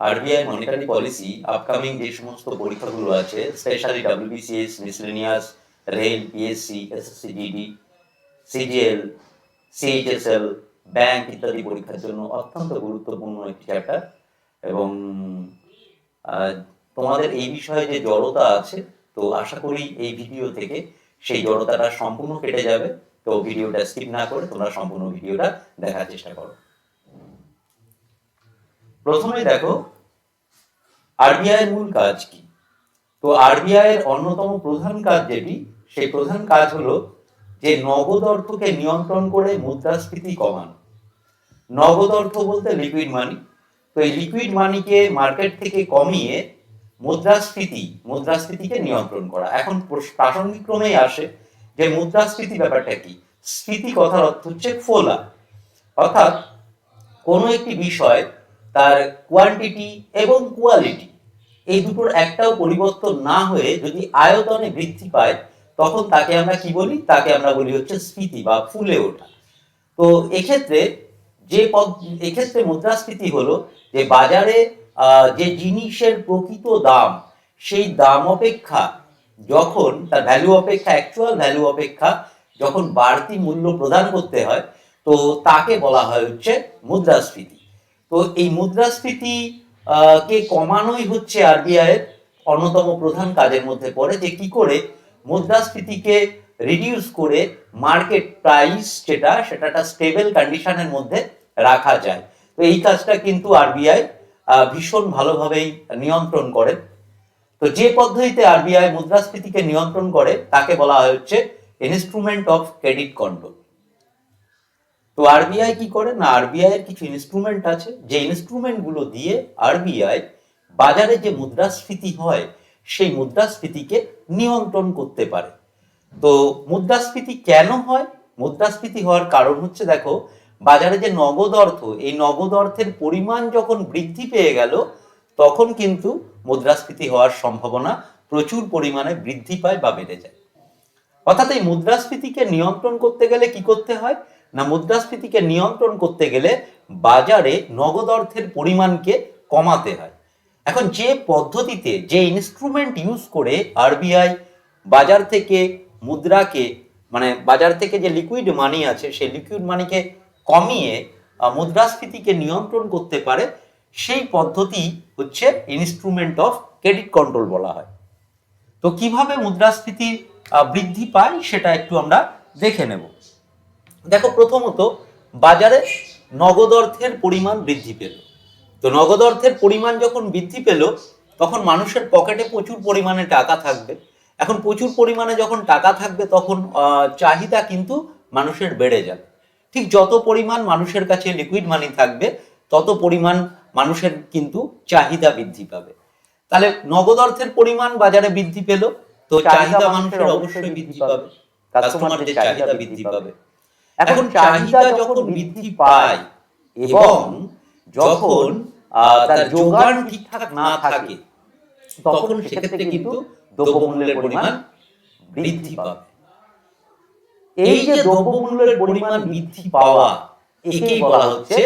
RBI monetary policy upcoming যে সমস্ত পরীক্ষাগুলো আছে specially WBCS miscellaneous rail PSC SSC GD CGL CHSL bank ইত্যাদি পরীক্ষার জন্য অত্যন্ত গুরুত্বপূর্ণ একটি চ্যাপ্টার এবং তোমাদের এই বিষয়ে যে জড়তা আছে, তো আশা করি এই ভিডিও থেকে সেই জড়তাটা সম্পূর্ণ কেটে যাবে। তো ভিডিওটা স্কিপ না করে তোমরা সম্পূর্ণ ভিডিওটা দেখার চেষ্টা করো। প্রথমে দেখো আরবিআই এর মূল কাজ কি? তো আরবিআই এর অন্যতম প্রধান কাজ যেটি, সেই প্রধান কাজ হলো যে নগদ অর্থকে নিয়ন্ত্রণ করে মুদ্রাস্ফীতি কমানো। নগদ অর্থ বলতে লিকুইড মানি তো এই লিকুইড মানিকে মার্কেট থেকে কমিয়ে মুদ্রাস্ফীতি, মুদ্রাস্ফীতিকে নিয়ন্ত্রণ করা। এখন প্রস- প্রাসঙ্গিক ক্রমেই আসে যে মুদ্রাস্ফীতি ব্যাপারটা কি? স্ফীতি কথার অর্থ হচ্ছে ফোলা। অর্থাৎ কোনো একটি বিষয় তার কোয়ান্টিটি এবং কোয়ালিটি এই দুটোর একটাও পরিবর্তন না হয়ে যদি আয়তনে বৃদ্ধি পায়, তখন তাকে আমরা কি বলি? তাকে আমরা বলি হচ্ছে স্ফীতি বা ফুলে ওঠা। তো এক্ষেত্রে যে পদ, এক্ষেত্রে মুদ্রাস্ফীতি হলো যে বাজারে যে জিনিসের প্রকৃত দাম, সেই দাম অপেক্ষা যখন, তার ভ্যালু অপেক্ষা অ্যাকচুয়াল ভ্যালু অপেক্ষা যখন বাড়তি মূল্য প্রদান করতে হয়, তো তাকে বলা হয় হচ্ছে মুদ্রাস্ফীতি। তো এই মুদ্রাস্ফীতি কে কমানোই হচ্ছে আরবিআই এর অন্যতম প্রধান কাজের মধ্যে পড়ে যে কি করে মুদ্রাস্ফীতিকে রিডিউস করে মার্কেট প্রাইস যেটা সেটা একটা স্টেবল কন্ডিশনের মধ্যে রাখা যায়। তো এই কাজটা কিন্তু আরবিআই ভীষণ ভালোভাবেই নিয়ন্ত্রণ করে। তো যে পদ্ধতিতে আরবিআই মুদ্রাস্ফীতিকে নিয়ন্ত্রণ করে, তাকে বলা হচ্ছে ইনস্ট্রুমেন্ট অফ ক্রেডিট কন্ট্রোল তো আরবিআই কি করে? না আরবিআই এর কিছু ইনস্ট্রুমেন্ট আছে। যে ইনস্ট্রুমেন্টগুলো দিয়ে আরবিআই বাজারে যে মুদ্রাস্ফীতি হয়, সেই মুদ্রাস্ফীতিকে নিয়ন্ত্রণ করতে পারে। তো মুদ্রাস্ফীতি কেন হয়? মুদ্রাস্ফীতি হওয়ার কারণ হচ্ছে, দেখো, বাজারে যে নগদ অর্থ, এই নগদ অর্থের পরিমাণ যখন বৃদ্ধি পেয়ে গেল, তখন কিন্তু মুদ্রাস্ফীতি হওয়ার সম্ভাবনা প্রচুর পরিমাণে বৃদ্ধি পায় বা বেড়ে যায়। অর্থাৎ এই মুদ্রাস্ফীতিকে নিয়ন্ত্রণ করতে গেলে কি করতে হয়? না মুদ্রাস্ফীতিকে নিয়ন্ত্রণ করতে গেলে বাজারে নগদ অর্থের পরিমাণকে কমাতে হয়। এখন যে পদ্ধতিতে, যে ইনস্ট্রুমেন্ট ইউজ করে আরবিআই বাজার থেকে মুদ্রাকে মানে বাজার থেকে যে লিকুইড মানি আছে, সেই লিকুইড মানিকে কমিয়ে মুদ্রাস্ফীতিকে নিয়ন্ত্রণ করতে পারে, সেই পদ্ধতি হচ্ছে ইনস্ট্রুমেন্ট অফ ক্রেডিট কন্ট্রোল বলা হয়। তো কীভাবে মুদ্রাস্ফীতি বৃদ্ধি পায় সেটা একটু আমরা দেখে নেব। দেখো প্রথমত বাজারে নগদ অর্থের পরিমাণ বৃদ্ধি পেল। তো নগদ অর্থের পরিমাণ যখন বৃদ্ধি পেল তখন মানুষের পকেটে প্রচুর পরিমাণে টাকা থাকবে। এখন প্রচুর পরিমাণে যখন টাকা থাকবে তখন চাহিদা কিন্তু মানুষের বেড়ে যাবে। ঠিক যত পরিমাণ মানুষের কাছে লিকুইড মানি থাকবে তত পরিমাণ মানুষের কিন্তু চাহিদা বৃদ্ধি পাবে। তাহলে নগদ অর্থের পরিমাণ বাজারে বৃদ্ধি পেল তো চাহিদা মানুষের অবশ্যই বৃদ্ধি পাবে। কাস্টমারদের চাহিদা বৃদ্ধি পাবে। এখন চাহিদা যখন বৃদ্ধি পায় এবং যখন আহ, তার যোগান ঠিকঠাক না থাকে তখন সেক্ষেত্রে কিন্তু দ্রব্যমূল্যের পরিমাণ বৃদ্ধি পাবে। এই যে দ্রব্যমূল্যের পরিমাণ বৃদ্ধি পাওয়া একেই বলা হচ্ছে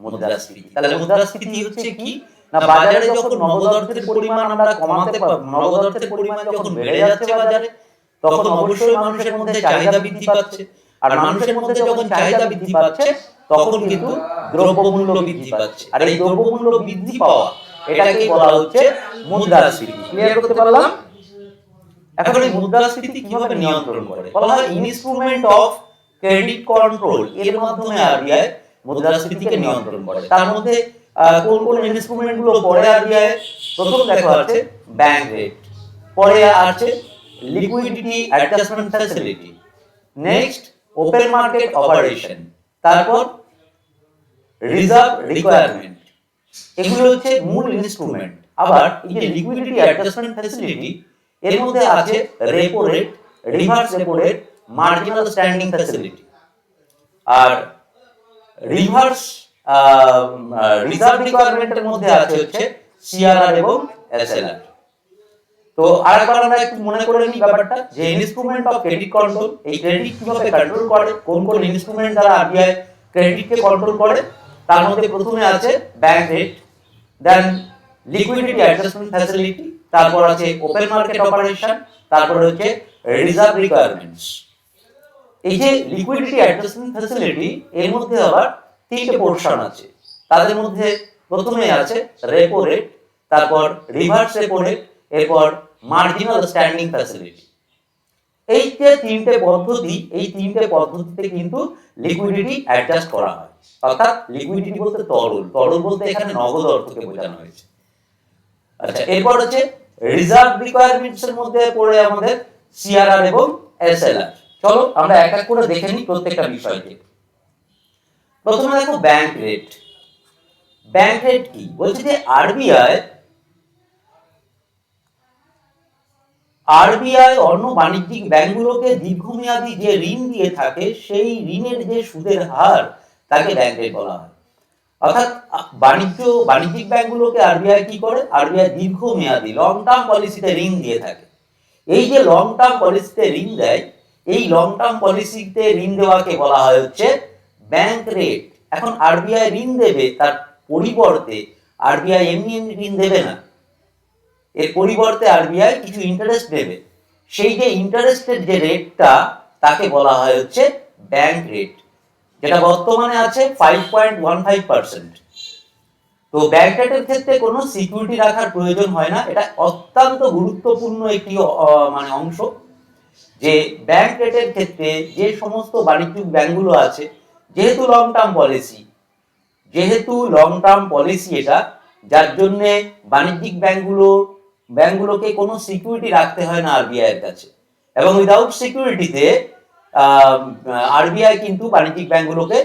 মুদ্রাস্ফীতি। তাহলে মুদ্রাস্ফীতি হচ্ছে কি? না বাজারে যখন নগদ অর্থের পরিমাণ আমরা কমাতে পারব নগদ অর্থের পরিমাণ যখন বেড়ে যাচ্ছে বাজারে তখন অবশ্যই মানুষের মধ্যে চাহিদা বৃদ্ধি পাচ্ছে। আর মানুষের মধ্যে যখন চাহিদা বৃদ্ধি পাচ্ছে তখন কিন্তু দ্রব্যমূল্য বৃদ্ধি পাচ্ছে। আর এই দ্রব্যমূল্য বৃদ্ধি পাওয়া এটাকে বলা হচ্ছে মুদ্রাস্ফীতি। ক্লিয়ার করতে পারলাম? এখন এই মুদ্রাস্ফীতি কীভাবে নিয়ন্ত্রণ করে? বলা হয় ইনস্ট্রুমেন্ট অফ ক্রেডিট কন্ট্রোল এর মাধ্যমে আরবিআই মুদ্রাস্ফীতিকে নিয়ন্ত্রণ করে। তার মধ্যে কোন কোন ইনস্ট্রুমেন্টগুলো পরে আরবিআই প্রথম দেখা আছে ব্যাংক রেট পরে আছে liquidity adjustment facility next open market operation তারপর রিজার্ভ রিকোয়ারমেন্ট এগুলো হচ্ছে মূল ইনস্ট্রুমেন্ট আবার এই যে লিকুইডিটি অ্যাডজাস্টমেন্ট ফ্যাসিলিটি এর মধ্যে আছে repo rate reverse repo rate marginal standing facility আর রিভার্স রিজার্ভ রিকোয়ারমেন্টের মধ্যে আছে হচ্ছে সিআরআর এবং এসএলআর তো আরেকবার আমরা একটু মনে করে নিই ব্যাপারটা যে ইনস্ট্রুমেন্ট অফ ক্রেডিট কন্ট্রোল এই ক্রেডিট কীভাবে কন্ট্রোল করে কোন কোন ইনস্ট্রুমেন্ট দ্বারা আরবিআই ক্রেডিটকে কন্ট্রোল করে তার মধ্যে প্রথমে আছে bank rate then liquidity adjustment facility তারপর আছে ওপেন মার্কেট অপারেশন তারপর হচ্ছে রিজার্ভ রিকোয়ারমেন্টস এই যে লিকুইডিটি অ্যাডজাস্টমেন্ট ফ্যাসিলিটি এর মধ্যে আবার তিনটে পোর্শন আছে। তাদের মধ্যে প্রথমে আছে রেপো রেট তারপর রিভার্স রেপো রেট এরপর মার্জিনাল স্ট্যান্ডিং ফ্যাসিলিটি এই যে তিনটে পদ্ধতি এই তিনটে পদ্ধতিতে কিন্তু লিকুইডিটি অ্যাডজাস্ট করা হয়। অর্থাৎ লিকুইডিটি বলতে তরল। তরল বলতে এখানে নগদ অর্থকে বোঝানো হয়েছে। আচ্ছা এরপর হচ্ছে রিজার্ভ রিকোয়ারমেন্টস এর মধ্যে পড়ে আমাদের সিআরআর এবং এসএলআর চলো আমরা এক এক করে দেখে নিই প্রত্যেকটা বিষয়কে। প্রথমে দেখো ব্যাংক রেট ব্যাংক রেট কি? বলছে যে আরবিআই আরবিআই অন্য বাণিজ্যিক ব্যাংকগুলোকে দীর্ঘমেয়াদী যে ঋণ দিয়ে থাকে, সেই ঋণের যে সুদের হার তাকে ব্যাংক রেট বলা হয়। অর্থাৎ, বাণিজ্য, বাণিজ্যিক ব্যাংকগুলোকে আরবিআই কি করে? আরবিআই দীর্ঘমেয়াদী লং টার্ম পলিসিতে ঋণ দিয়ে থাকে। এই যে লং টার্ম পলিসিতে ঋণ দেয়, এই লং টার্ম পলিসিতে ঋণ দেওয়াকে বলা হয় হচ্ছে ব্যাংক রেট এখন আরবিআই ঋণ দেবে, তার পরিবর্তে আরবিআই এমনি এমনি ঋণ দেবে না। এর পরিবর্তে আরবিআই কিছু ইন্টারেস্ট নেবে সেই যে ইন্টারেস্টের যে রেটটা তাকে বলা হয় হচ্ছে ব্যাংক রেট যেটা বর্তমানে আছে five point one five percent তো ব্যাংক রেটের ক্ষেত্রে কোনো সিকিউরিটি রাখার প্রয়োজন হয় না। এটা অত্যন্ত গুরুত্বপূর্ণ একটি মানে অংশ, যে ব্যাংক রেটের ক্ষেত্রে যে সমস্ত বাণিজ্যিক ব্যাংকগুলো আছে, যেহেতু লং টার্ম পলিসি যেহেতু লং টার্ম পলিসি এটা, যার জন্য বাণিজ্যিক ব্যাংকগুলো ব্যাংকগুলোকে কোনো সিকিউরিটি রাখতে হয় না আরবিআই এর কাছে। এবং উইদাউট সিকিউরিটিতে আরবিআই কিন্তু বাণিজ্যিক ব্যাংকগুলোকে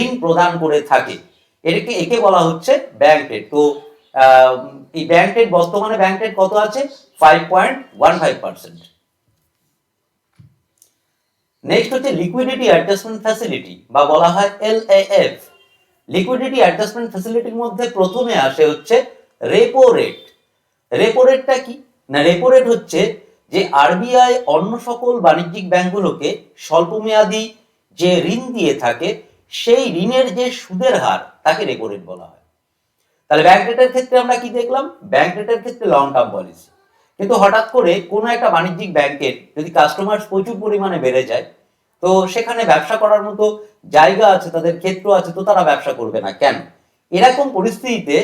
ঋণ প্রদান করে থাকে। এটাকে একে বলা হচ্ছে ব্যাংক রেট তো এই ব্যাংক রেট বর্তমানে ব্যাংক রেট কত আছে? Five point one five percent next হচ্ছে লিকুইডিটি অ্যাডজাস্টমেন্ট ফ্যাসিলিটি বা বলা হয় এলএএফ লিকুইডিটি অ্যাডজাস্টমেন্ট ফ্যাসিলিটির মধ্যে প্রথমে আসে হচ্ছে রেপো রেট রেপো রেটটা কি? না রেপো রেট হচ্ছে যে আরবিআই অন্য সকল বাণিজ্যিক ব্যাংকগুলোকে স্বল্পমেয়াদী যে ঋণ দিয়ে থাকে, সেই ঋণের যে সুদের হার, তাকে রেপো রেট বলা হয়। তাহলে ব্যাংক রেটের ক্ষেত্রে আমরা কি দেখলাম? ব্যাংক রেটের ক্ষেত্রে লং টার্ম পলিসি কিন্তু হঠাৎ করে কোনো একটা বাণিজ্যিক ব্যাংকের যদি কাস্টমার প্রচুর পরিমাণে বেড়ে যায়, তো সেখানে ব্যবসা করার মতো জায়গা আছে, তাদের ক্ষেত্র আছে, তো তারা ব্যবসা করবে না। কেন? এরকম পরিস্থিতিতে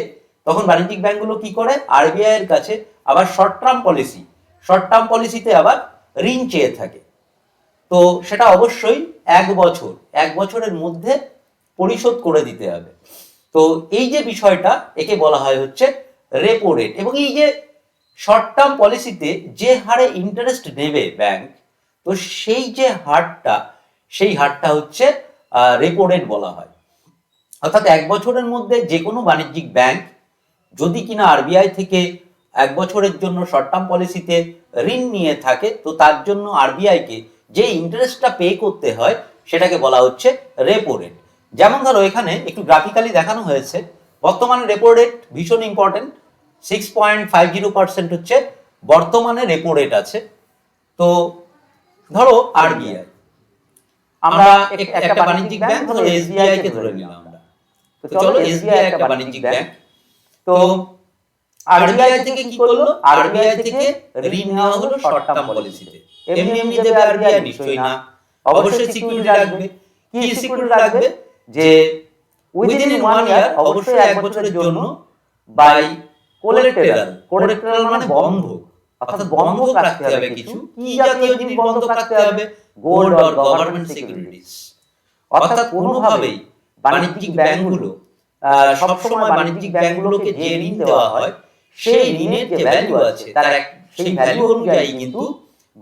তখন বাণিজ্যিক ব্যাংকগুলো কি করে? আরবিআই এর কাছে আবার short term policy short term পলিসিতে আবার ঋণ চেয়ে থাকে। তো সেটা অবশ্যই এক বছর, এক বছরের মধ্যে পরিশোধ করে দিতে হবে। তো এই যে বিষয়টা, একে বলা হয় হচ্ছে রেপো রেট এবং এই যে শর্ট টার্ম পলিসিতে যে হারে ইন্টারেস্ট নেবে ব্যাংক তো সেই যে হারটা, সেই হারটা হচ্ছে রেপো রেট বলা হয়। অর্থাৎ এক বছরের মধ্যে যে কোনো বাণিজ্যিক ব্যাংক যদি কিনা আরবিআই থেকে এক বছরের জন্য শর্ট টার্ম পলিসিতে ঋণ নিয়ে থাকে তো তার জন্য আরবিআইকে যে ইন্টারেস্টটা পে করতে হয় সেটাকে বলা হচ্ছে রেপো রেট যেমন ধরো এখানে একটু গ্রাফিক্যালি দেখানো হয়েছে বর্তমানে রেপো রেট ভীষণ important six point five zero percent হচ্ছে বর্তমানে রেপো রেট আছে। তো ধরো আরবিআই আমরা একটা বাণিজ্যিক ব্যাংক ধরো এসবিআই কে ধরে নিলাম আমরা। তো চলো এসবিআই একটা বাণিজ্যিক ব্যাংক। তো আরবিআই থেকে কি করল? আরবিআই থেকে ঋণ নেওয়া হলো শর্ট টার্ম পলিসিতে। এমনি এমনি দেবে আরবিআই নিশ্চয়ই না। অবশ্যই সিকিউরিটি রাখবে কি সিকিউরিটি রাখবে যে উইদিন ওয়ান ইয়ার অবশ্যই এক বছরের জন্য বাই কোলেটেরাল কোলেটেরাল মানে বন্ধ। অর্থাৎ বন্ধক রাখতে হবে কিছু। কি জাতীয় জিনিস বন্ধক রাখতে হবে? গোল্ড অর গভর্নমেন্ট সিকিউরিটিজ অর্থাৎ কোনোভাবেই বাণিজ্যিক ব্যাংকগুলো সবসময় বাণিজ্যিক ব্যাংকগুলোকে যে ঋণ দেওয়া হয় সেই ঋণের যে ভ্যালু আছে তার সেই ভ্যালু অনুযায়ী কিন্তু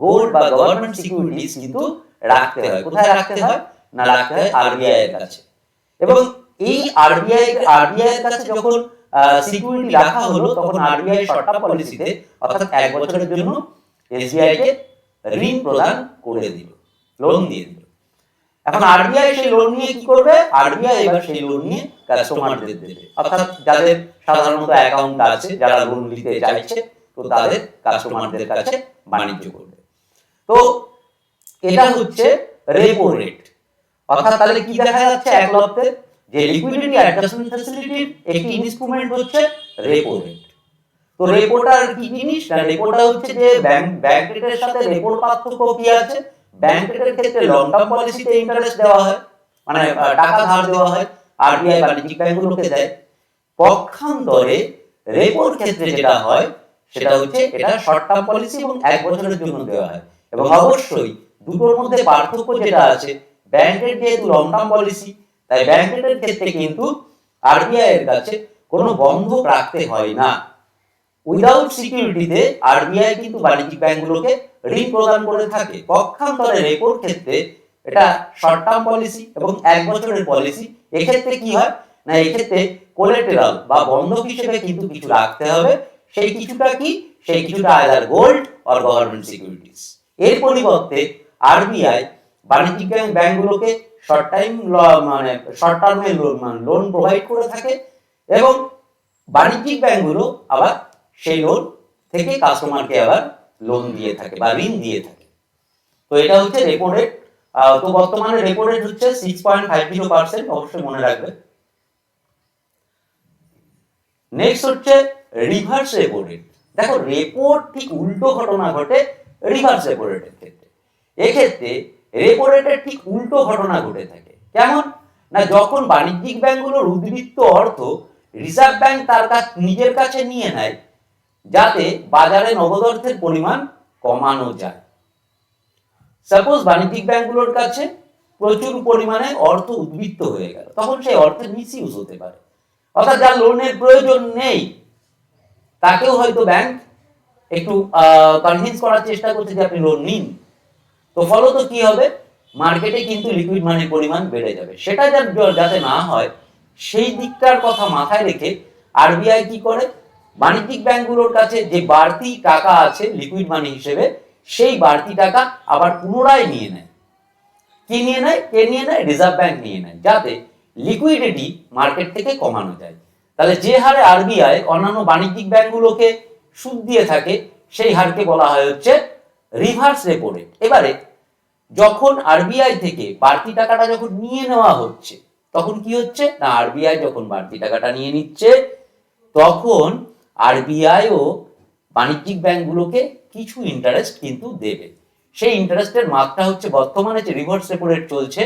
গোল্ড বা গভর্নমেন্ট সিকিউরিটিজ কিন্তু রাখতে হয়। কোথায় রাখতে হয়? না রাখতে হয় আরবিআই এর কাছে। এবং এই আরবিআই আরবিআই এর কাছে যখন সিকিউরিটি রাখা হলো তখন আরবিআই শর্ট টার্ম পলিসিতে অর্থাৎ এক বছরের জন্য এসবিআই কে ঋণ প্রদান করে দিল। লোন দিয়ে দিল। এখন আরবিআই সেই লোন নিয়ে কি করবে? আরবিআই এবার সেই লোন নিয়ে কাস্টমারদের দেবে। অর্থাৎ যাদের সাধারণত অ্যাকাউন্ট আছে যারা লোন নিতে চাইছে তো তাদের কাস্টমারদের কাছে বাণিজ্য করবে। তো এটা হচ্ছে রেপো রেট অর্থাৎ তাহলে কি দেখা যাচ্ছে এক লপ্তে যে লিকুইডিটি অ্যাডজাস্টমেন্ট ফ্যাসিলিটির একটি ইনস্ট্রুমেন্ট হচ্ছে রেপো রেট তো রেপোটা কি জিনিস? না রেপোটা হচ্ছে যে ব্যাংক ব্যাংক রেটের সাথে রেপোর পার্থক্য কি আছে? ব্যাংক রেটের ক্ষেত্রে লং টার্ম পলিসিতে ইন্টারেস্ট দেওয়া হয় মানে টাকা ধার দেওয়া হয় আরবিআই বাণিজ্যিক ব্যাংকগুলোকে দেয়। পক্ষান্তরে রেপোর ক্ষেত্রে যেটা হয় সেটা হচ্ছে এটা শর্ট টার্ম পলিসি এবং এক বছরের জন্য দেওয়া হয়। এবং অবশ্যই দুটোর মধ্যে পার্থক্য যেটা আছে ব্যাংকের যেহেতু লং টার্ম পলিসি তাই ব্যাংকের ক্ষেত্রে কিন্তু আরবিআই এর কাছে কোনো বন্ধক রাখতে হয় না। উইদাউট সিকিউরিটিতে আরবিআই কিন্তু বাণিজ্যিক ব্যাংকগুলোকে ঋণ প্রদান করে থাকে। পক্ষান্তরে রেপোর ক্ষেত্রে এটা শর্ট টার্ম পলিসি এবং এক বছরের পলিসি এক্ষেত্রে কি হয়? না, এক্ষেত্রে কোলেটেরাল বা বন্ধক হিসেবে কিন্তু কিছু রাখতে হবে। সেই কিছুটা কি? সেই কিছুটা either gold or government securities এর পরিবর্তে আরবিআই বাণিজ্যিক ব্যাংক ব্যাংকগুলোকে শর্ট টাইম মানে শর্ট টার্মে লোন প্রোভাইড করে থাকে এবং বাণিজ্যিক ব্যাংকগুলো আবার সেই লোন থেকে কাস্টমারকে আবার লোন দিয়ে থাকে বা ঋণ দিয়ে থাকে। তো এটা হচ্ছে রেপো রেট তো বর্তমানে রেপো রেট হচ্ছে six point five zero percent অবশ্যই মনে রাখবে। নেক্সট হচ্ছে রিভার্স রেপো রেট দেখো রেপোর ঠিক উল্টো ঘটনা ঘটে রিভার্স রেপো রেটের ক্ষেত্রে। এক্ষেত্রে রেপো রেটের ঠিক উল্টো ঘটনা ঘটে থাকে। কেমন? না যখন বাণিজ্যিক ব্যাংকগুলোর উদ্বৃত্ত অর্থ রিজার্ভ ব্যাংক তার কাছ নিজের কাছে নিয়ে নেয় যাতে বাজারে নগদ অর্থের পরিমাণ কমানো যায়। সাপোজ বাণিজ্যিক ব্যাংকগুলোর কাছে প্রচুর পরিমাণে অর্থ উদ্বৃত্ত হয়ে গেল, তখন সেই অর্থের মিস ইউজ হতে পারে। অর্থাৎ যার লোনের প্রয়োজন নেই, তাকেও হয়তো ব্যাংক একটু কনভিন্স করার চেষ্টা করছে যে আপনি লোন নিন। তো ফলত কি হবে? মার্কেটে কিন্তু লিকুইড মানির পরিমাণ বেড়ে যাবে। সেটা যাতে না হয়, সেই দিকটার কথা মাথায় রেখে আরবিআই কি করে? বাণিজ্যিক ব্যাংকগুলোর কাছে যে বাড়তি টাকা আছে লিকুইড মানি হিসেবে, সেই বাড়তি টাকা আবার পুনরায় নিয়ে নেয়। কি নিয়ে নেয়? কে নিয়ে নেয়? রিজার্ভ ব্যাংক নিয়ে নেয়, যাতে লিকুইডিটি মার্কেট থেকে কমানো যায়। তাহলে যে হারে আরবিআই অন্যান্য বাণিজ্যিক ব্যাংকগুলোকে সুদ দিয়ে থাকে, সেই হারকে বলা হয় হচ্ছে রিভার্স রেপো রেট এবারে, যখন আরবিআই থেকে বাড়তি টাকাটা যখন নিয়ে নেওয়া হচ্ছে, তখন কি হচ্ছে? না আরবিআই যখন বাড়তি টাকাটা নিয়ে নিচ্ছে, তখন আরবিআই ও বাণিজ্যিক ব্যাংকগুলোকে কিছু ইন্টারেস্ট কিন্তু দেবে। সেই ইন্টারেস্টের মাত্রা হচ্ছে, বর্তমানে যে রিভার্স রেপো রেট চলছে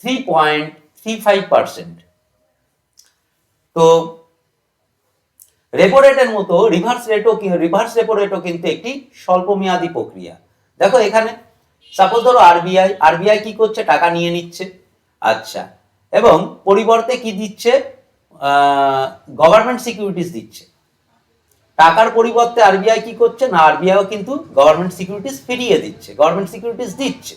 three point three five percent তো রেপো রেটের মতো রিভার্স রেটও রিভার্স রেপো রেটও কিন্তু একটি স্বল্প মেয়াদী প্রক্রিয়া। দেখো এখানে সাপোজ ধরো আরবিআই আরবিআই কি করছে? টাকা নিয়ে নিচ্ছে। আচ্ছা এবং পরিবর্তে কি দিচ্ছে? গভর্নমেন্ট সিকিউরিটিস দিচ্ছে। টাকার পরিবর্তে আরবিআই কি করছে? না আরবিআইও কিন্তু গভর্নমেন্ট সিকিউরিটিস ফিরিয়ে দিচ্ছে গভর্নমেন্ট সিকিউরিটিস দিচ্ছে।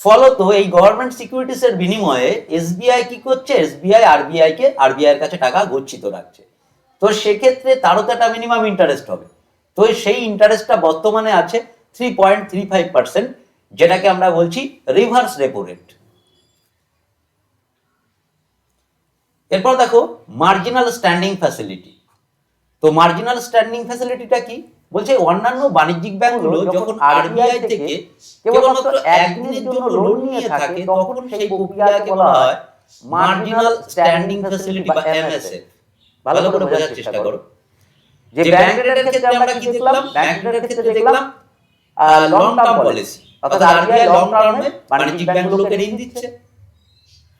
ফলত এই গভর্নমেন্ট সিকিউরিটিস এর বিনিময়ে এসবিআই কি করছে? এসবিআই আরবিআই কে আরবিআই এর কাছে টাকা গচ্ছিত রাখছে। তো সেক্ষেত্রে তারও তো একটা মিনিমাম ইন্টারেস্ট হবে। তো সেই ইন্টারেস্টটা বর্তমানে আছে three point three five percent যেটাকে আমরা বলছি রিভার্স রেপো রেট এরপর দেখো মার্জিনাল স্ট্যান্ডিং ফ্যাসিলিটি তো মার্জিনাল স্ট্যান্ডিং ফ্যাসিলিটিটা কি? বলছে অন্যান্য বাণিজ্যিক ব্যাংকগুলো যখন আরবিআই থেকে কেবলমাত্র একদিনের জন্য লোন নিয়ে থাকে তখন সেই প্রক্রিয়াকে বলা হয় মার্জিনাল স্ট্যান্ডিং ফ্যাসিলিটি বা এমএসএফ ভালো করে বোঝার চেষ্টা করো। যে ব্যাংক রেটের ক্ষেত্রে আমরা কি দেখলাম? ব্যাংক রেটের ক্ষেত্রে দেখলাম লং টার্ম পলিসি অর্থাৎ আরবিআই লং টার্মে বাণিজ্যিক ব্যাংকগুলোকে ঋণ দিচ্ছে।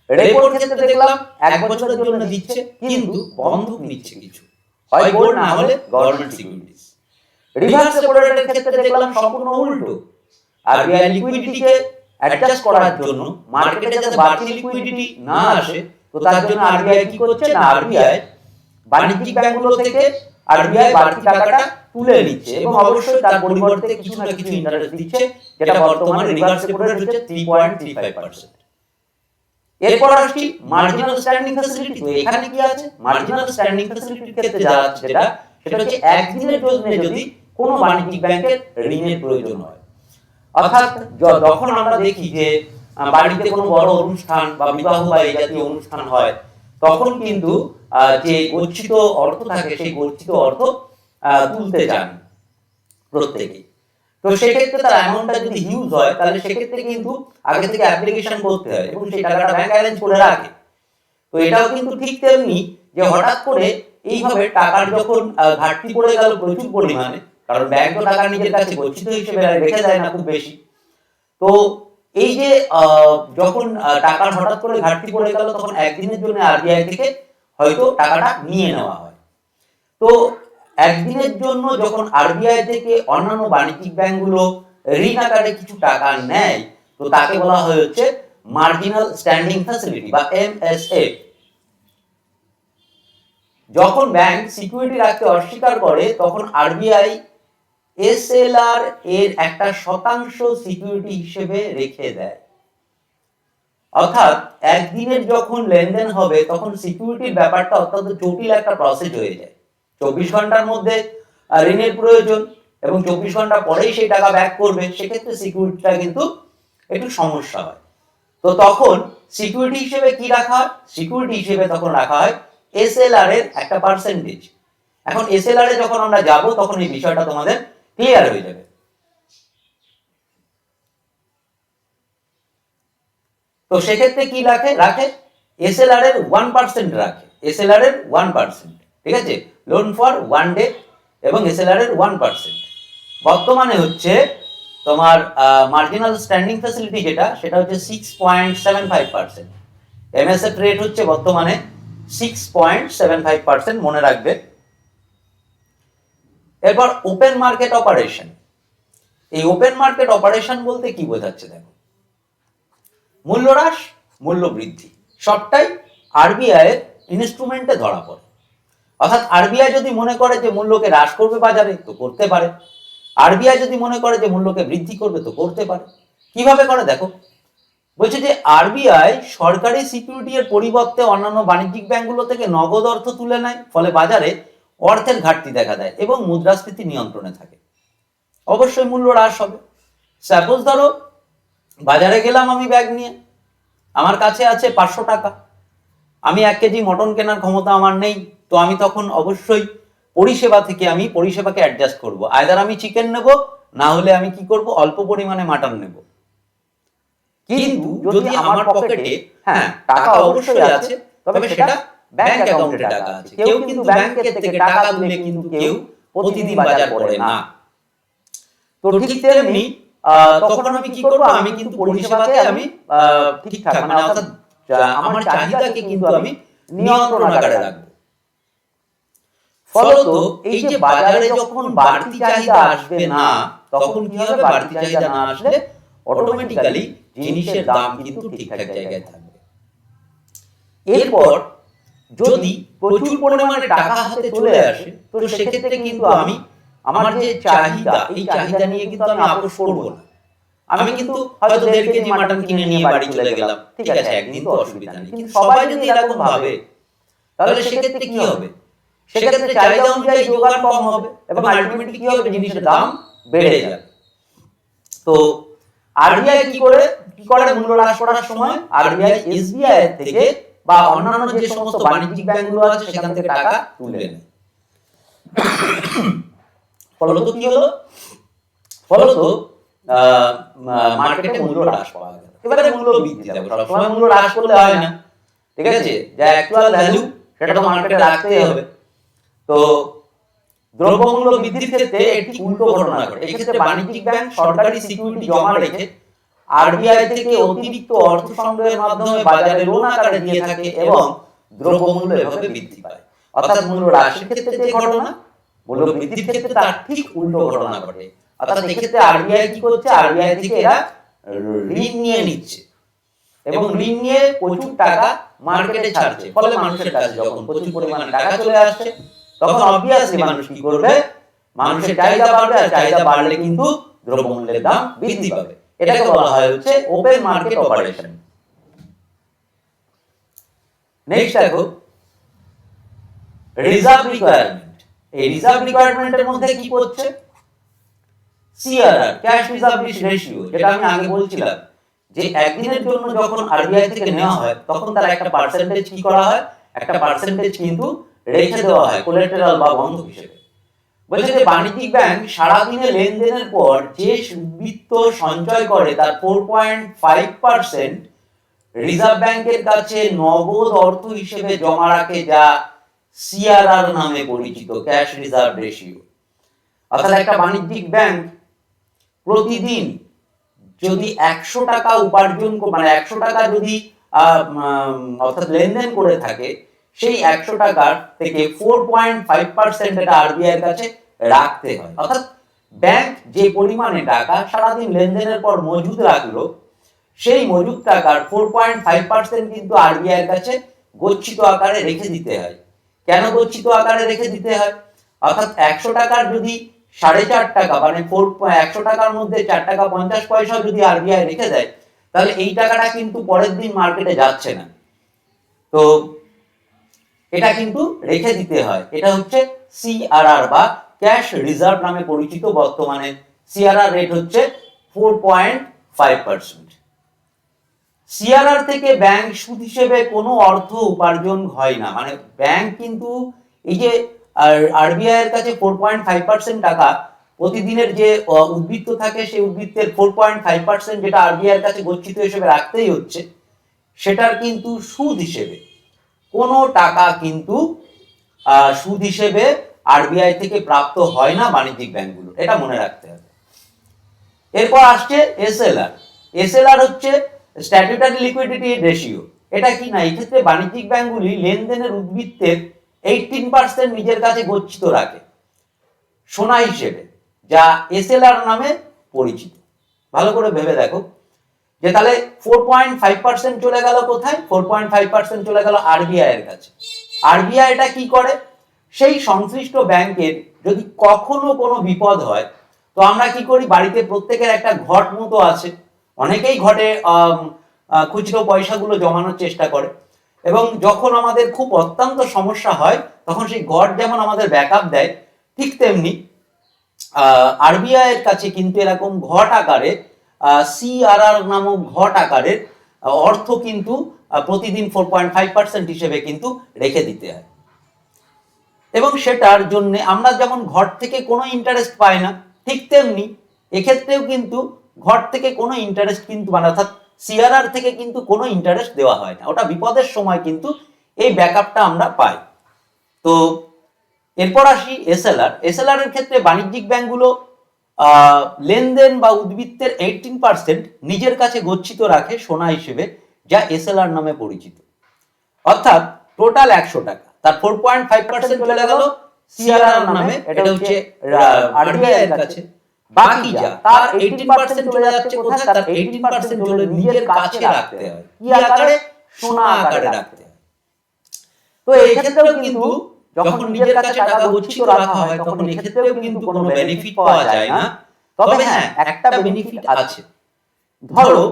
রেপোর ক্ষেত্রে দেখলাম এক বছরের জন্য দিচ্ছে কিন্তু বন্ধক নিচ্ছে কিছু। হয় গোল্ড না হলে গভর্নমেন্ট সিকিউরিটিস রিভার্স ক্ষেত্রে দেখলাম সম্পূর্ণ উল্টো। আরবিআই লিকুইডিটিকে অ্যাডজাস্ট করার জন্য মার্কেটে যাতে বাড়তি লিকুইডিটি না আসে তো তার জন্য আরবিআই কি করছে না আরবিআই বাণিজ্যিক ব্যাংকগুলো থেকে আরবিআই বাড়তি টাকাটা তুলে নিচ্ছে এবং অবশ্যই তার পরিবর্তে কিছু না কিছু ইন্টারেস্ট দিচ্ছে যেটা বর্তমানে রিভার্স রেপো রেট হচ্ছে three point three five percent এরপর আসছি মার্জিনাল স্ট্যান্ডিং ফ্যাসিলিটি তো এখানে কি আছে? মার্জিনাল স্ট্যান্ডিং ফ্যাসিলিটির ক্ষেত্রে যা আছে যেটা সেটা হচ্ছে একদিনের জন্য যদি কোনো বাণিজ্যিক ব্যাংকের ঋণের প্রয়োজন হয়। অর্থাৎ যখন আমরা দেখি যে বাড়িতে কোনো বড় অনুষ্ঠান বা বিবাহ বা এই জাতীয় অনুষ্ঠান হয় তখন কিন্তু আহ, যে গচ্ছিত অর্থ থাকে সেই গচ্ছিত অর্থ আহ, তুলতে যান প্রত্যেকেই। তো সেক্ষেত্রে তার অ্যামাউন্টটা যদি হিউজ হয় তাহলে সেক্ষেত্রে কিন্তু আগে থেকে অ্যাপ্লিকেশন করতে হয় এবং সেই টাকাটা ব্যাংক অ্যারেঞ্জ করে রাখে। তো এটাও কিন্তু ঠিক তেমনি যে হঠাৎ করে এইভাবে টাকার যখন ঘাটতি পড়ে গেল প্রচুর পরিমাণে কারণ ব্যাংক তো টাকা নিজের কাছে গচ্ছিত হিসেবে রেখে দেয় না খুব বেশি। তো এই যে আহ, যখন টাকার হঠাৎ করে ঘাটতি পড়ে গেল তখন একদিনের জন্য আরবিআই থেকে হয়তো টাকাটা নিয়ে নেওয়া হয়। তো একদিনের জন্য যখন আরবিআই থেকে অন্যান্য বাণিজ্যিক ব্যাংকগুলো ঋণ আকারে কিছু টাকা নেয়, তো তাকে বলা হয় হচ্ছে মার্জিনাল স্ট্যান্ডিং ফ্যাসিলিটি বা এমএসএ। যখন ব্যাংক সিকিউরিটি রাখতে অস্বীকার করে, তখন আরবিআই এসএলআর এর একটা শতাংশ সিকিউরিটি হিসেবে রেখে দেয়। অর্থাৎ একদিনের যখন লেনদেন হবে, তখন সিকিউরিটির ব্যাপারটা অত্যন্ত জটিল একটা প্রসেস হয়ে যায়। চব্বিশ ঘণ্টার মধ্যে ঋণের প্রয়োজন এবং চব্বিশ ঘণ্টা পরেই সেই টাকা ব্যাক করবে, সেক্ষেত্রে সিকিউরিটিটা কিন্তু একটু সমস্যা হয়। তো তখন সিকিউরিটি হিসেবে কি রাখা হয়? সিকিউরিটি হিসেবে তখন রাখা হয় এসএলআর এর একটা পার্সেন্টেজ এখন এসএলআর এ যখন আমরা যাব, তখন এই বিষয়টা তোমাদের ক্লিয়ার হয়ে যাবে। তো সেক্ষেত্রে কি রাখে? রাখে এসএলআর এর ওয়ান পার্সেন্ট রাখে। এসএলআর এর ওয়ান পার্সেন্ট ঠিক আছে? লোন ফর ওয়ান ডে এবং এসএলআর এর ওয়ান পার্সেন্ট বর্তমানে হচ্ছে তোমার মার্জিনাল স্ট্যান্ডিং ফ্যাসিলিটি যেটা, সেটা হচ্ছে six point seven five percent MSF rate হচ্ছে বর্তমানে six point seven five percent মনে রাখবে। এরপর ওপেন মার্কেট অপারেশন এই ওপেন মার্কেট অপারেশন বলতে কি বোঝাচ্ছে দেখো? মূল্য হ্রাস, মূল্য বৃদ্ধি। সবটাই আরবিআই এর ইনস্ট্রুমেন্টে ধরা পড়ে। অর্থাৎ আরবিআই যদি মনে করে যে মূল্যকে হ্রাস করবে বাজারে, তো করতে পারে। আরবিআই যদি মনে করে যে মূল্যকে বৃদ্ধি করবে, তো করতে পারে। কীভাবে করে? দেখো, বলছে যে আরবিআই সরকারি সিকিউরিটি এর পরিবর্তে অন্যান্য বাণিজ্যিক ব্যাংকগুলো থেকে নগদ অর্থ তুলে নেয়, ফলে বাজারে অর্থের ঘাটতি দেখা দেয় এবং মুদ্রাস্ফীতি নিয়ন্ত্রণে থাকে। অবশ্যই মূল্য হ্রাস হবে। সাপোজ ধরো, বাজারে গেলাম আমি ব্যাগ নিয়ে। আমার কাছে আছে পাঁচশো টাকা। আমি এক কেজি মটন কেনার ক্ষমতা আমার নেই। তো আমি তখন অবশ্যই পরিষেবা থেকে আমি পরিষেবাকে অ্যাডজাস্ট করব। আয়দার আমি চিকেন নেব না হলে আমি কি করব অল্প পরিমাণে মাটন নেব। কিন্তু যদি আমার পকেটে হ্যাঁ টাকা অবশ্যই আছে তবে সেটা ব্যাংক অ্যাকাউন্টে টাকা আছে। কেউ কিন্তু ব্যাংকের থেকে টাকা তুলে কিন্তু কেউ প্রতিদিন বাজার করে না। তো ঠিক তেমনি তখন আমি কি করব? আমি কিন্তু পরিষেবাকে আমি ঠিকঠাক মানে অর্থাৎ আমার চাহিদাকে কিন্তু আমি নিয়ন্ত্রণ আকারে রাখব। ফলত এই যে বাজারে যখন বাড়তি চাহিদা আসবে না তখন কি হবে? বাড়তি চাহিদা না আসলে অটোমেটিক্যালি জিনিসের দাম কিন্তু ঠিকঠাক জায়গায় থাকবে। এরপর যদি প্রচুর পরিমাণে টাকা হাতে চলে আসে তো সেক্ষেত্রে কিন্তু আমি আমার যে চাহিদা এই চাহিদা নিয়ে কিন্তু আমি আপোষ করব না। আমি কিন্তু হয়তো দেড় কেজি মাটন কিনে নিয়ে বাড়ি চলে গেলাম। ঠিক আছে একদিন তো অসুবিধা নেই। কিন্তু সবাই যদি এরকম ভাবে তাহলে সেক্ষেত্রে কি হবে সেক্ষেত্রে চাহিদা অনুযায়ী যোগান কম হবে এবং আলটিমেটলি কি হবে জিনিসের দাম বেড়ে যাবে। তো আরবিআই কি করে কি করে মূল্য হ্রাস করার সময়? আরবিআই এসবিআই থেকে বা অন্যান্য যে সমস্ত বাণিজ্যিক ব্যাংকগুলো আছে সেখান থেকে টাকা তুলে নেয়। ফলত কি হলো? ফলত মার্কেটে মূল্য হ্রাস পাওয়া গেল। এবারে মূল্য বৃদ্ধি দেখো। সবসময় মূল্য হ্রাস করলে হয় না। ঠিক আছে? যা অ্যাকচুয়াল ভ্যালু সেটা তো মার্কেটে রাখতেই হবে। তো দ্রব্যমূল্য বৃদ্ধির ক্ষেত্রে একটি উল্টো ঘটনা ঘটে। এক্ষেত্রে বাণিজ্যিক ব্যাংক, সরকারি সিকিউরিটি জমা রেখে আরবিআই থেকে অতিরিক্ত অর্থ সংগ্রহের মাধ্যমে বাজারে লোন আকারে দিয়ে থাকে এবং দ্রব্যমূল্য এভাবে বৃদ্ধি পায়। অর্থাৎ মূল্য হ্রাসের ক্ষেত্রে যে ঘটনা, মূল্য বৃদ্ধির ক্ষেত্রে তার ঠিক উল্টো ঘটনা ঘটে। অর্থাৎ এক্ষেত্রে আরবিআই কি করছে? আরবিআই থেকে এরা ঋণ নিয়ে নিচ্ছে এবং ঋণ নিয়ে প্রচুর টাকা মার্কেটে ছাড়ছে। ফলে মানুষের কাছে যখন প্রচুর পরিমাণে টাকা চলে আসছে তখন অবভিয়াসলি মানুষ কি করবে? মানুষের চাহিদা বাড়বে আর চাহিদা বাড়লে কিন্তু দ্রব্যমূল্যের দাম বৃদ্ধি পাবে। এটাকে বলা হয় হচ্ছে ওপেন মার্কেট অপারেশন নেক্সট দেখো রিজার্ভ রিকোয়ারমেন্ট এই রিজার্ভ রিকোয়ারমেন্টের মধ্যে কি পড়ছে? সিআরআর ক্যাশ রিজার্ভ রেশিও যেটা আমি আগে বলছিলাম যে একদিনের জন্য যখন আরবিআই থেকে নেওয়া হয় তখন তার একটা পার্সেন্টেজ কি করা হয়? একটা পার্সেন্টেজ কিন্তু রেখে দেওয়া হয় কোলেটারাল বা বন্ধক হিসেবে। বলছে যে বাণিজ্যিক ব্যাংক সারাদিনে লেনদেনের পর যে সুবিত্ত সঞ্চয় করে তার four point five percent reserve ব্যাংকের কাছে নগদ অর্থ হিসেবে জমা রাখে যা সিআরআর নামে পরিচিত ক্যাশ রিজার্ভ রেশিও অর্থাৎ একটা বাণিজ্যিক ব্যাংক প্রতিদিন যদি একশো টাকা উপার্জন মানে একশো টাকা যদি অর্থাৎ লেনদেন করে থাকে সেই একশো টাকার থেকে ফোর পয়েন্ট ফাইভ পার্সেন্ট এটা আরবিআই এর কাছে রাখতে হয়। অর্থাৎ ব্যাংক যে পরিমাণে টাকা সারাদিন লেনদেনের পর মজুদ রাখল সেই মজুদ টাকার ফোর পয়েন্ট ফাইভ পার্সেন্ট কিন্তু আরবিআই এর কাছে গচ্ছিত আকারে রেখে দিতে হয়। কেন গচ্ছিত আকারে রেখে দিতে হয়? অর্থাৎ একশো টাকার যদি সাড়ে চার টাকা মানে ফোর একশো টাকার মধ্যে চার টাকা পঞ্চাশ পয়সা যদি আরবিআই রেখে দেয় তাহলে এই টাকাটা কিন্তু পরের দিন মার্কেটে যাচ্ছে না। তো এটা কিন্তু রেখে দিতে হয়। এটা হচ্ছে সিআরআর বা ক্যাশ রিজার্ভ নামে পরিচিত বর্তমানে। সিআরআর রেট হচ্ছে four point five percent CRR থেকে ব্যাংক সুদ হিসেবে কোনো অর্থ উপার্জন হয় না। মানে ব্যাংক কিন্তু এই যে আরবিআই এর কাছে ফোর পয়েন্ট ফাইভ পার্সেন্ট টাকা, প্রতিদিনের যে উদ্বৃত্ত থাকে সেই উদ্বৃত্তের ফোর পয়েন্ট ফাইভ পার্সেন্ট যেটা আরবিআই এর কাছে গচ্ছিত হিসেবে রাখতেই হচ্ছে, সেটার কিন্তু সুদ হিসেবে। কোনো টাকা কিন্তু সুদ হিসেবে আরবিআই থেকে প্রাপ্ত হয় না বাণিজ্যিক ব্যাংকগুলো। এটা মনে রাখতে হবে। এরপর আসছে এসএলআর এসএলআর হচ্ছে স্ট্যাটুটারি লিকুইডিটি রেশিও এটা কি না? এক্ষেত্রে বাণিজ্যিক ব্যাংকগুলি লেনদেনের উদ্বৃত্তের এইটিন পার্সেন্ট নিজের কাছে গচ্ছিত রাখে। সোনা হিসেবে, যা এসএলআর নামে পরিচিত। ভালো করে ভেবে দেখো। যে তাহলে ফোর পয়েন্ট ফাইভ পার্সেন্ট চলে গেল কোথায়? ফোর পয়েন্ট ফাইভ পার্সেন্ট চলে গেল আরবিআই এর কাছে। আরবিআই এটা কি করে? সেই সংশ্লিষ্ট ব্যাংকের যদি কখনো কোনো বিপদ হয়, তো আমরা কি করি? বাড়িতে প্রত্যেকের একটা ঘট মতো আছে। অনেকেই ঘটে খুচরো পয়সাগুলো জমানোর চেষ্টা করে। এবং যখন আমাদের খুব অত্যন্ত সমস্যা হয়, তখন সেই ঘট যেমন আমাদের ব্যাকআপ দেয়, ঠিক তেমনি আরবিআই এর কাছে কিন্তু এরকম ঘট আকারে সিআরআর নামক ঘট আকারের অর্থ কিন্তু প্রতিদিন ফোর পয়েন্ট ফাইভ পার্সেন্ট হিসেবে কিন্তু রেখে দিতে হয়। এবং সেটার জন্য আমরা যেমন ঘর থেকে কোনো ইন্টারেস্ট পাই না, ঠিক তেমনি এক্ষেত্রেও কিন্তু ঘর থেকে কোনো ইন্টারেস্ট কিন্তু মানে অর্থাৎ সিআরআর থেকে কিন্তু কোনো ইন্টারেস্ট দেওয়া হয় না। ওটা বিপদের সময় কিন্তু এই ব্যাকআপটা আমরা পাই। তো এরপর আসি এসএলআর এসএলআর এর ক্ষেত্রে বাণিজ্যিক ব্যাংকগুলো লেনদেন বা উদ্বৃত্তের এইটিন পার্সেন্ট নিজের কাছে গচ্ছিত রাখে সোনা হিসেবে যা এসএলআর নামে পরিচিত। অর্থাৎ টোটাল একশো টাকা। তার ফোর পয়েন্ট ফাইভ পার্সেন্ট চলে গেল সিআরআর নামে এটা হচ্ছে আরবিআই এর কাছে। বাকি যা তার এইটিন পার্সেন্ট চলে যাচ্ছে কোথায়? তার এইটিন পার্সেন্ট চলে নিজের কাছে রাখতে হয়। কি আকারে? সোনা আকারে রাখতে হয়। তো এই ক্ষেত্রেও কিন্তু যখন নিজের কাছে টাকা গচ্ছিত রাখা হয় তখন এক্ষেত্রেও কিন্তু কোনো বেনিফিট পাওয়া যায় না। তবে হ্যাঁ একটা বেনিফিট আছে। ধরো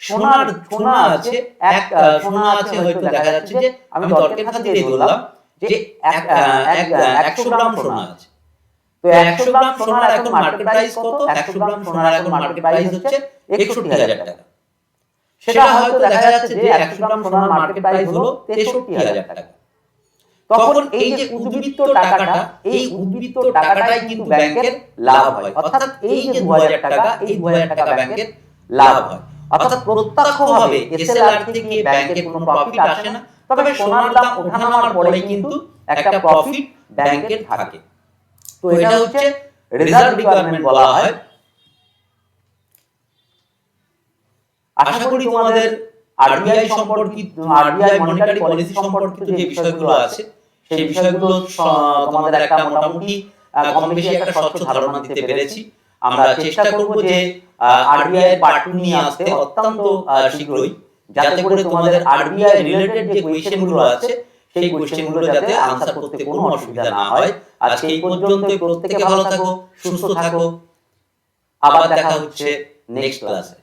সোনার সোনা আছে এক সোনা আছে হয়তো দেখা যাচ্ছে যে আমি তর্কের খাতিরে ধরলাম যে এক একশো গ্রাম সোনা আছে। তো একশো গ্রাম সোনার এখন মার্কেট প্রাইস কত? একশো গ্রাম সোনার এখন মার্কেট প্রাইস হচ্ছে একষট্টি হাজার টাকা। সেটা হয়তো দেখা যাচ্ছে যে একশো গ্রাম সোনার মার্কেট প্রাইস হলো তেষট্টি হাজার টাকা তখন এই যে উদ্বৃত্ত টাকাটা এই উদ্বৃত্ত টাকাটাই কিন্তু ব্যাংকের লাভ হয়। অর্থাৎ এই যে দু হাজার টাকা এই দু হাজার টাকা ব্যাংকের লাভ হয়। অর্থাৎ প্রত্যক্ষভাবে এসএলআর থেকে ব্যাংকের কোনো প্রফিট আসে না। তবে সোনার দাম ওঠানামার পরে কিন্তু একটা প্রফিট ব্যাংকের থাকে। তো এটা হচ্ছে রিজার্ভ রিকোয়ারমেন্ট বলা হয়। আশা করি তোমাদের আরবিআই সম্পর্কিত আরবিআই মনিটারি পলিসি সম্পর্কিত যে বিষয়গুলো আছে সেই বিষয়গুলো তোমাদের একটা মোটামুটি কম বেশি একটা স্বচ্ছ ধারণা দিতে পেরেছি। আমরা চেষ্টা করব যে আরবিআই এর পার্ট নিয়ে আসতে অত্যন্ত শীঘ্রই। যাতে করে তোমাদের আরবিআই রিলেটেড যে কোয়েশ্চেনগুলো আছে সেই কোয়েশ্চেনগুলো যাতে আনসার করতে কোনো অসুবিধা না হয়। আজকে এই পর্যন্তই প্রত্যেকে ভালো থাকো সুস্থ থাকো। আবার দেখা হচ্ছে নেক্সট ক্লাসে